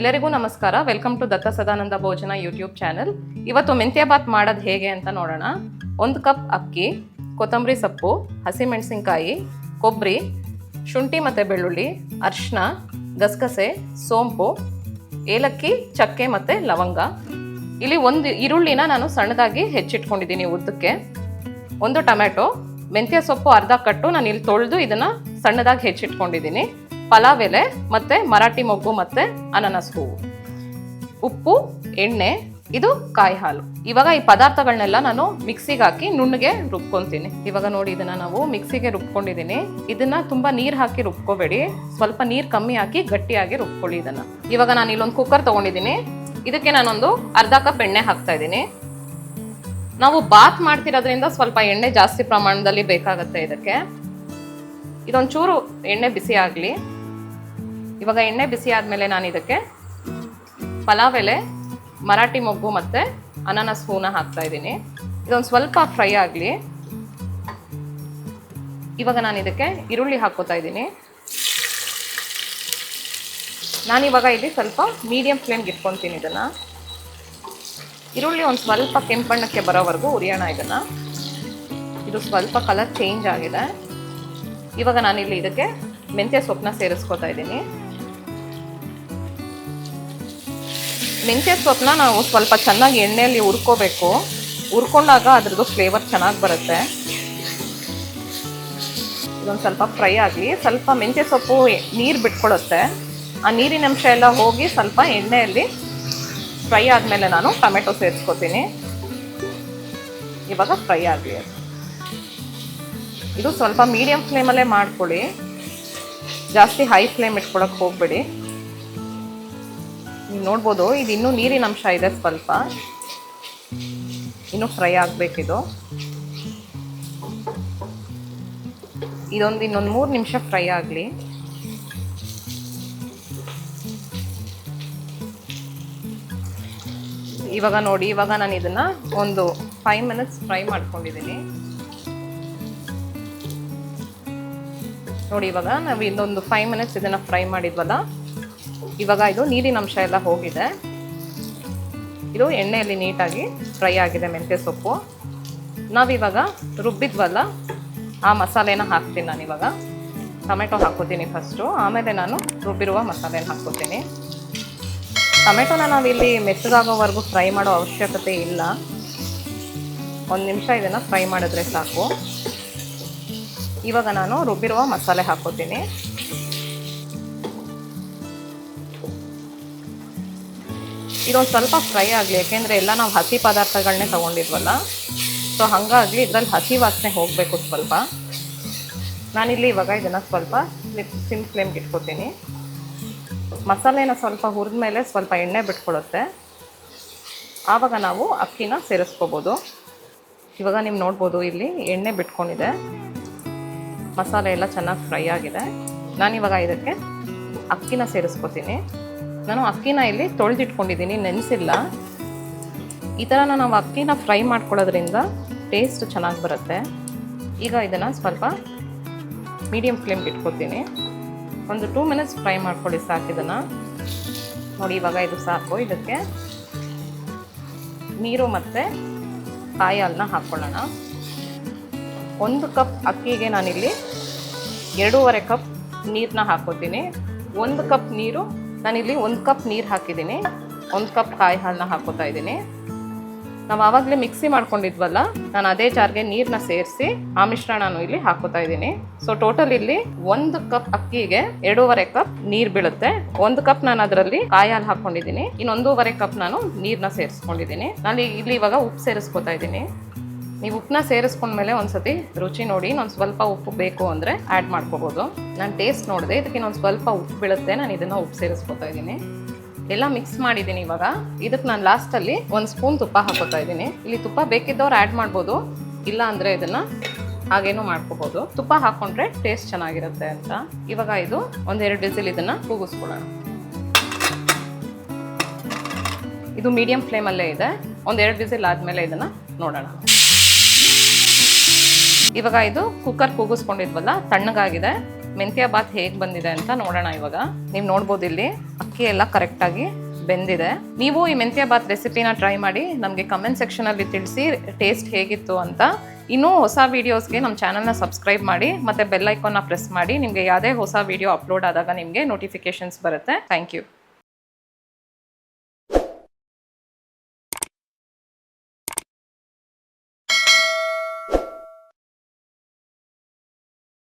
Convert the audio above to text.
ಎಲ್ಲರಿಗೂ ನಮಸ್ಕಾರ. Welcome to ದತ್ತ ಸದಾನಂದ ಭೋಜನ ಯೂಟ್ಯೂಬ್ ಚಾನೆಲ್ ಇವತ್ತು ಮೆಂತ್ಯ ಬಾತ್ ಮಾಡೋದು ಹೇಗೆ ಅಂತ ನೋಡೋಣ. ಒಂದು ಕಪ್ ಅಕ್ಕಿ, ಕೊತ್ತಂಬರಿ ಸೊಪ್ಪು ಹಸಿಮೆಣಸಿನ್ಕಾಯಿ ಕೊಬ್ಬರಿ ಶುಂಠಿ ಮತ್ತು ಬೆಳ್ಳುಳ್ಳಿ ಅರಿಶಿನ ಗಸಗಸೆ, ಸೋಂಪು, ಏಲಕ್ಕಿ, ಚಕ್ಕೆ ಮತ್ತು ಲವಂಗ. ಇಲ್ಲಿ ಒಂದು ಈರುಳ್ಳಿನ ನಾನು ಸಣ್ಣದಾಗಿ ಹೆಚ್ಚಿಟ್ಕೊಂಡಿದ್ದೀನಿ ಉದ್ದಕ್ಕೆ. ಒಂದು ಟೊಮೆಟೊ ಮೆಂತ್ಯ ಸೊಪ್ಪು ಅರ್ಧ ಕಟ್ಟು ನಾನು ಇಲ್ಲಿ ತೊಳೆದು ಇದನ್ನು ಸಣ್ಣದಾಗಿ ಹೆಚ್ಚಿಟ್ಕೊಂಡಿದ್ದೀನಿ. ಪಲಾವ್ ಎಲೆ ಮತ್ತೆ ಮರಾಠಿ ಮೊಗ್ಗು ಮತ್ತೆ ಅನಾನಸ್ ಹೂವು. ಉಪ್ಪು, ಎಣ್ಣೆ, ಇದು ಕಾಯಿ ಹಾಲು ಇವಾಗ ಈ ಪದಾರ್ಥಗಳನ್ನೆಲ್ಲ ನಾನು ಮಿಕ್ಸಿಗೆ ಹಾಕಿ ನುಣ್ಣಗೆ ರುಬ್ಕೊತೀನಿ. ಇವಾಗ ನೋಡಿ ಇದನ್ನ ನಾವು ಮಿಕ್ಸಿಗೆ ರುಬ್ಕೊಂಡಿದ್ದೀನಿ ಇದನ್ನ ತುಂಬಾ ನೀರ್ ಹಾಕಿ ರುಬ್ಕೋಬೇಡಿ. ಸ್ವಲ್ಪ ನೀರ್ ಕಮ್ಮಿ ಹಾಕಿ ಗಟ್ಟಿಯಾಗಿ ರುಬ್ಕೊಳ್ಳಿ ಇದನ್ನ. ಇವಾಗ ನಾನು ಇಲ್ಲೊಂದು ಕುಕ್ಕರ್ ತಗೊಂಡಿದ್ದೀನಿ ಇದಕ್ಕೆ ನಾನೊಂದು ಅರ್ಧ ಕಪ್ ಎಣ್ಣೆ ಹಾಕ್ತಾ ಇದ್ದೀನಿ ನಾವು ಬಾತ್ ಮಾಡ್ತಿರೋದ್ರಿಂದ ಸ್ವಲ್ಪ ಎಣ್ಣೆ ಜಾಸ್ತಿ ಪ್ರಮಾಣದಲ್ಲಿ ಬೇಕಾಗುತ್ತೆ ಇದಕ್ಕೆ. ಇದೊಂಚೂರು ಎಣ್ಣೆ ಬಿಸಿ ಆಗಲಿ. ಇವಾಗ ಎಣ್ಣೆ ಬಿಸಿ ಆದಮೇಲೆ ನಾನು ಇದಕ್ಕೆ ಪಲಾವ್ ಎಲೆ, ಮರಾಠಿ ಮೊಗ್ಗು ಮತ್ತು ಅನಾನಸ್ ಹೂನ ಹಾಕ್ತಾ ಇದ್ದೀನಿ ಇದೊಂದು ಸ್ವಲ್ಪ ಫ್ರೈ ಆಗಲಿ. ಇವಾಗ ನಾನು ಇದಕ್ಕೆ ಈರುಳ್ಳಿ ಹಾಕೋತಾ ಇದ್ದೀನಿ ನಾನಿವಾಗ ಇಲ್ಲಿ ಸ್ವಲ್ಪ ಮೀಡಿಯಂ ಫ್ಲೇಮ್ಗೆ ಇಟ್ಕೊತೀನಿ ಇದನ್ನು. ಈರುಳ್ಳಿ ಒಂದು ಸ್ವಲ್ಪ ಕೆಂಪಣ್ಣಕ್ಕೆ ಬರೋವರೆಗೂ ಉರಿಯೋಣ ಇದನ್ನು. ಇದು ಸ್ವಲ್ಪ ಕಲರ್ ಚೇಂಜ್ ಆಗಿದೆ. ಇವಾಗ ನಾನಿಲ್ಲಿ ಇದಕ್ಕೆ ಮೆಂತ್ಯ ಸೊಪ್ಪನ್ನ ಸೇರಿಸ್ಕೊತಾ ಇದ್ದೀನಿ ಮೆಂತ್ಯ ಸೊಪ್ಪನ್ನ ನಾವು ಸ್ವಲ್ಪ ಚೆನ್ನಾಗಿ ಎಣ್ಣೆಯಲ್ಲಿ ಹುರ್ಕೋಬೇಕು. ಹುರ್ಕೊಂಡಾಗ ಅದ್ರದ್ದು ಫ್ಲೇವರ್ ಚೆನ್ನಾಗಿ ಬರುತ್ತೆ. ಇದೊಂದು ಸ್ವಲ್ಪ ಫ್ರೈ ಆಗಲಿ, ಸ್ವಲ್ಪ ಮೆಂತ್ಯ ಸೊಪ್ಪು ನೀರು ಬಿಟ್ಕೊಳ್ಳುತ್ತೆ ಆ ನೀರಿನ ಅಂಶ ಎಲ್ಲ ಹೋಗಿ ಸ್ವಲ್ಪ ಎಣ್ಣೆಯಲ್ಲಿ ಫ್ರೈ ಆದಮೇಲೆ ನಾನು ಟೊಮೆಟೊ ಸೇರಿಸ್ಕೊತೀನಿ. ಇವಾಗ ಫ್ರೈ ಆಗಲಿ ಇದು ಸ್ವಲ್ಪ ಮೀಡಿಯಂ ಫ್ಲೇಮಲ್ಲೇ ಮಾಡ್ಕೊಳ್ಳಿ. ಜಾಸ್ತಿ ಹೈ ಫ್ಲೇಮ್ ಇಟ್ಕೊಳಕ್ಕೆ ಹೋಗ್ಬೇಡಿ. ನೋಡ್ಬೋದು, ಇದು ಇನ್ನೂ ನೀರಿನ ಅಂಶ ಇದೆ ಸ್ವಲ್ಪ. ಇನ್ನೂ ಫ್ರೈ ಆಗಬೇಕಿದು. ಇದೊಂದು ಇನ್ನೊಂದು ಮೂರು ನಿಮಿಷ ಫ್ರೈ ಆಗಲಿ. ಇವಾಗ ನೋಡಿ, ಇವಾಗ ನಾನು ಇದನ್ನ ಒಂದು ಫೈವ್ ಮಿನಿಟ್ಸ್ ಫ್ರೈ ಮಾಡ್ಕೊಂಡಿದ್ದೀನಿ. ನೋಡಿ, ಇವಾಗ ನಾವು ಇನ್ನೊಂದು ಫೈವ್ ಮಿನಿಟ್ಸ್ ಇದನ್ನ ಫ್ರೈ ಮಾಡಿದ್ವಲ್ಲ? ಇವಾಗ ಇದು ನೀರಿನ ಅಂಶ ಎಲ್ಲ ಹೋಗಿದೆ. ಇದು ಎಣ್ಣೆಯಲ್ಲಿ ನೀಟಾಗಿ ಫ್ರೈ ಆಗಿದೆ ಮೆಂತ್ಯ ಸೊಪ್ಪು. ನಾವಿವಾಗ ರುಬ್ಬಿದ್ವಲ್ಲ, ಆ ಮಸಾಲೆನ ಹಾಕ್ತೀನಿ ನಾನು ಇವಾಗ. ಟೊಮೆಟೊ ಹಾಕೋತೀನಿ ಫಸ್ಟು ಆಮೇಲೆ ನಾನು ರುಬ್ಬಿರುವ ಮಸಾಲೆನ ಹಾಕೋತೀನಿ ಟೊಮೆಟೊನ ನಾವಿಲ್ಲಿ ಮೆತ್ತಗಾಗೋವರೆಗೂ ಫ್ರೈ ಮಾಡೋ ಅವಶ್ಯಕತೆ ಇಲ್ಲ. ಒಂದು ನಿಮಿಷ ಇದನ್ನು ಫ್ರೈ ಮಾಡಿದ್ರೆ ಸಾಕು. ಇವಾಗ ನಾನು ರುಬ್ಬಿರುವ ಮಸಾಲೆ ಹಾಕೋತೀನಿ ಇದೊಂದು ಸ್ವಲ್ಪ ಫ್ರೈ ಆಗಲಿ, ಯಾಕೆಂದರೆ ಎಲ್ಲ ನಾವು ಹಸಿ ಪದಾರ್ಥಗಳನ್ನೇ ತೊಗೊಂಡಿದ್ವಲ್ಲ. ಸೊ ಹಾಗಾಗಲಿ ಇದರಲ್ಲಿ ಹಸಿ ವಾಸನೆ ಹೋಗಬೇಕು ಸ್ವಲ್ಪ. ನಾನಿಲ್ಲಿ ಇವಾಗ ಇದನ್ನು ಸ್ವಲ್ಪ ಸಿಮ್ ಫ್ಲೇಮ್ಗೆ ಇಟ್ಕೊತೀನಿ. ಮಸಾಲೆನ ಸ್ವಲ್ಪ ಹುರಿದ ಮೇಲೆ ಸ್ವಲ್ಪ ಎಣ್ಣೆ ಬಿಟ್ಕೊಳ್ಳುತ್ತೆ ಆವಾಗ ನಾವು ಅಕ್ಕಿನ ಸೇರಿಸ್ಕೋಬೋದು. ಇವಾಗ ನೀವು ನೋಡ್ಬೋದು, ಇಲ್ಲಿ ಎಣ್ಣೆ ಬಿಟ್ಕೊಂಡಿದೆ. ಮಸಾಲೆ ಎಲ್ಲ ಚೆನ್ನಾಗಿ ಫ್ರೈ ಆಗಿದೆ. ನಾನಿವಾಗ ಇದಕ್ಕೆ ಅಕ್ಕಿನ ಸೇರಿಸ್ಕೋತೀನಿ. ನಾನು ಅಕ್ಕಿನ ಇಲ್ಲಿ ತೊಳೆದಿಟ್ಕೊಂಡಿದ್ದೀನಿ, ನೆನೆಸಿಲ್ಲ. ಈ ಥರ ನಾವು ಅಕ್ಕಿನ ಫ್ರೈ ಮಾಡ್ಕೊಳ್ಳೋದ್ರಿಂದ ಟೇಸ್ಟ್ ಚೆನ್ನಾಗಿ ಬರುತ್ತೆ. ಈಗ ಇದನ್ನು ಸ್ವಲ್ಪ ಮೀಡಿಯಮ್ ಫ್ಲೇಮ್ಗೆ ಇಟ್ಕೊತೀನಿ. ಒಂದು ಟೂ ಮಿನಿಟ್ಸ್ ಫ್ರೈ ಮಾಡ್ಕೊಳ್ಳಿ ಸಾಕು ಇದನ್ನು. ನೋಡಿ, ಇವಾಗ ಇದು ಸಾಕು. ಇದಕ್ಕೆ ನೀರು ಮತ್ತು ಕಾಯಿ ಹಾಲನ್ನ ಹಾಕ್ಕೊಳ್ಳೋಣ ಒಂದು ಕಪ್ ಅಕ್ಕಿಗೆ ನಾನಿಲ್ಲಿ ಎರಡೂವರೆ ಕಪ್ ನೀರನ್ನ ಹಾಕೋತೀನಿ. ಒಂದು ಕಪ್ ನೀರು ನಾನಿಲ್ಲಿ ಒಂದು ಕಪ್ ನೀರು ಹಾಕಿದ್ದೀನಿ. ಒಂದು ಕಪ್ ಕಾಯಿ ಹಾಲನ್ನ ಹಾಕೋತಾ ಇದ್ದೀನಿ. ನಾವು ಆವಾಗಲೇ ಮಿಕ್ಸಿ ಮಾಡ್ಕೊಂಡಿದ್ವಲ್ಲ, ನಾನು ಅದೇ ಜಾರ್ಗೆ ನೀರನ್ನ ಸೇರಿಸಿ ಆ ಮಿಶ್ರಣನು ಇಲ್ಲಿ ಹಾಕೋತಾ ಇದ್ದೀನಿ. ಸೊ ಟೋಟಲ್ ಇಲ್ಲಿ ಒಂದು ಕಪ್ ಅಕ್ಕಿಗೆ ಎರಡೂವರೆ ಕಪ್ ನೀರು ಬೀಳುತ್ತೆ. ಒಂದು ಕಪ್ ನಾನು ಅದರಲ್ಲಿ ಕಾಯಿ ಹಾಲು ಹಾಕೊಂಡಿದ್ದೀನಿ. ಇನ್ನೊಂದೂವರೆ ಕಪ್ ನಾನು ನೀರನ್ನ ಸೇರಿಸ್ಕೊಂಡಿದ್ದೀನಿ. ನಾನು ಇಲ್ಲಿ ಇವಾಗ ಉಪ್ಪು ಸೇರಿಸ್ಕೊತಾ ಇದ್ದೀನಿ. ನೀವು ಉಪ್ಪನ್ನ ಸೇರಿಸ್ಕೊಂಡ್ಮೇಲೆ ಒಂದ್ಸತಿ ರುಚಿ ನೋಡಿ ಇನ್ನೊಂದು ಸ್ವಲ್ಪ ಉಪ್ಪು ಬೇಕು ಅಂದರೆ ಆ್ಯಡ್ ಮಾಡ್ಕೋಬೋದು. ನಾನು ಟೇಸ್ಟ್ ನೋಡಿದೆ, ಇದಕ್ಕೆ ಇನ್ನೊಂದು ಸ್ವಲ್ಪ ಉಪ್ಪು ಬೀಳುತ್ತೆ, ನಾನು ಇದನ್ನು ಉಪ್ಪು ಸೇರಿಸ್ಕೊತಾ ಇದ್ದೀನಿ. ಎಲ್ಲ ಮಿಕ್ಸ್ ಮಾಡಿದ್ದೀನಿ ಇವಾಗ. ಇದಕ್ಕೆ ನಾನು ಲಾಸ್ಟಲ್ಲಿ ಒಂದು ಸ್ಪೂನ್ ತುಪ್ಪ ಹಾಕೋತಾ ಇದ್ದೀನಿ. ಇಲ್ಲಿ ತುಪ್ಪ ಬೇಕಿದ್ದವ್ರು ಆ್ಯಡ್ ಮಾಡ್ಬೋದು, ಇಲ್ಲ ಅಂದರೆ ಇದನ್ನು ಹಾಗೇನೂ ಮಾಡ್ಕೋಬೋದು. ತುಪ್ಪ ಹಾಕ್ಕೊಂಡ್ರೆ ಟೇಸ್ಟ್ ಚೆನ್ನಾಗಿರುತ್ತೆ ಅಂತ. ಇವಾಗ ಇದು ಒಂದೆರಡು ವಿಸಿಲ್ ಇದನ್ನು ಕೂಗಿಸ್ಕೊಳ್ಳೋಣ. ಇದು ಮೀಡಿಯಂ ಫ್ಲೇಮಲ್ಲೇ ಇದೆ. ಒಂದೆರಡು ಬಿಸಿಲ್ ಆದಮೇಲೆ ಇದನ್ನು ನೋಡೋಣ. ಇವಾಗ ಇದು ಕುಕ್ಕರ್ ಕೂಗಿಸ್ಕೊಂಡಿದ್ವಲ್ಲ, ತಣ್ಣಗಾಗಿದೆ. ಮೆಂತ್ಯ ಬಾತ್ ಹೇಗೆ ಬಂದಿದೆ ಅಂತ ನೋಡೋಣ ಇವಾಗ. ನೀವು ನೋಡ್ಬೋದು ಇಲ್ಲಿ. ಅಕ್ಕಿ ಎಲ್ಲ ಕರೆಕ್ಟಾಗಿ ಬೆಂದಿದೆ. ನೀವು ಈ ಮೆಂತ್ಯ ಬಾತ್ ರೆಸಿಪಿನ ಟ್ರೈ ಮಾಡಿ ನಮಗೆ ಕಮೆಂಟ್ ಸೆಕ್ಷನಲ್ಲಿ ತಿಳಿಸಿ ಟೇಸ್ಟ್ ಹೇಗಿತ್ತು ಅಂತ. ಇನ್ನೂ ಹೊಸ ವೀಡಿಯೋಸ್ಗೆ ನಮ್ಮ ಚಾನಲ್ನ ಸಬ್ಸ್ಕ್ರೈಬ್ ಮಾಡಿ, ಮತ್ತು ಬೆಲ್ ಐಕಾನ್ನ ಪ್ರೆಸ್ ಮಾಡಿ. ನಿಮಗೆ ಯಾವುದೇ ಹೊಸ ವೀಡಿಯೋ ಅಪ್ಲೋಡ್ ಆದಾಗ ನಿಮಗೆ ನೋಟಿಫಿಕೇಶನ್ಸ್ ಬರುತ್ತೆ. Thank you